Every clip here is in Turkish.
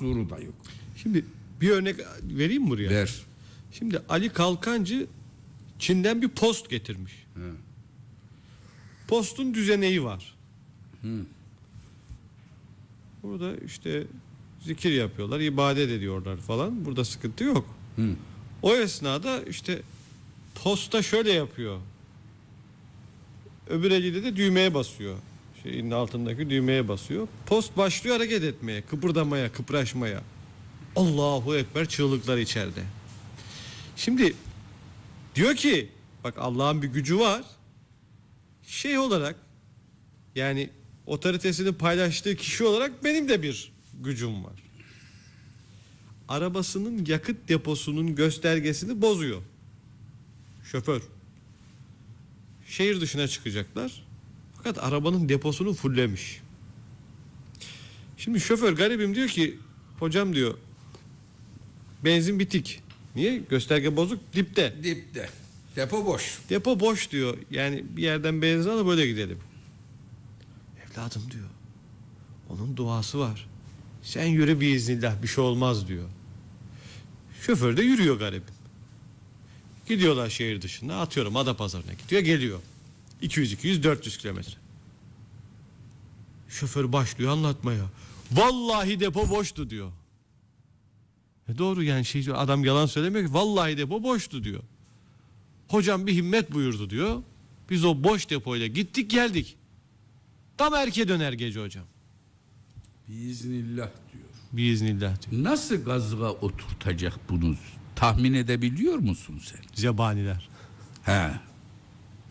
mahzuru da yok. Şimdi bir örnek vereyim mi buraya? Ver. Şimdi Ali Kalkancı Çin'den bir post getirmiş. Postun düzeneği var. Burada işte zikir yapıyorlar, ibadet ediyorlar falan. Burada sıkıntı yok. O esnada işte posta şöyle yapıyor. Öbür eliyle de düğmeye basıyor. Şeyin altındaki düğmeye basıyor. Post başlıyor hareket etmeye, kıpırdamaya, kıpraşmaya. Allahu Ekber çığlıklar içeride. Şimdi diyor ki bak Allah'ın bir gücü var. Şey olarak yani otoritesini paylaştığı kişi olarak benim de bir gücüm var. Arabasının yakıt deposunun göstergesini bozuyor. Şoför. Şehir dışına çıkacaklar. Fakat arabanın deposunu fullemiş. Şimdi şoför garibim diyor ki hocam diyor benzin bitik. Niye? Gösterge bozuk dipte. Dipte. Depo boş. Depo boş diyor. Yani bir yerden benzin alıp böyle gidelim. Evladım diyor. Onun duası var. Sen yürü biiznillah bir şey olmaz diyor. Şoför de yürüyor garibim. Gidiyorlar şehir dışına atıyorum Adapazarı'na gidiyor geliyor. 200 200 400 kilometre. Şoför başlıyor anlatmaya. Vallahi depo boştu diyor. E doğru yani şey adam yalan söylemiyor ki vallahi depo boştu diyor. Hocam bir himmet buyurdu diyor. Biz o boş depoyla gittik geldik. Tam erke döner gece hocam. Biiznillah diyor. Biiznillah diyor. Nasıl gazığa oturtacak bunu tahmin edebiliyor musun sen? Zebaniler. He.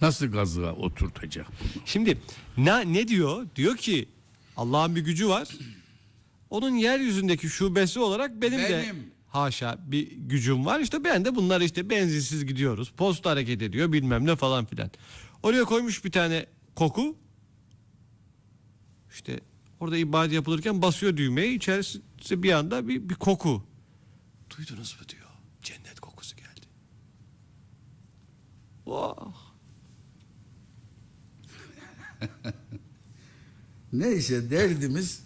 Nasıl gazığa oturtacak bunu? Şimdi ne, ne diyor? Diyor ki Allah'ın bir gücü var. Onun yeryüzündeki şubesi olarak benim, de Benim. haşa bir gücüm var. İşte ben de bunlar işte benzinsiz gidiyoruz. Posta hareket ediyor bilmem ne falan filan. Oraya koymuş bir tane koku. İşte orada ibadet yapılırken basıyor düğmeye içerisi bir anda bir, bir koku. Duydunuz mu diyor. Cennet kokusu geldi. Oh. Neyse derdimiz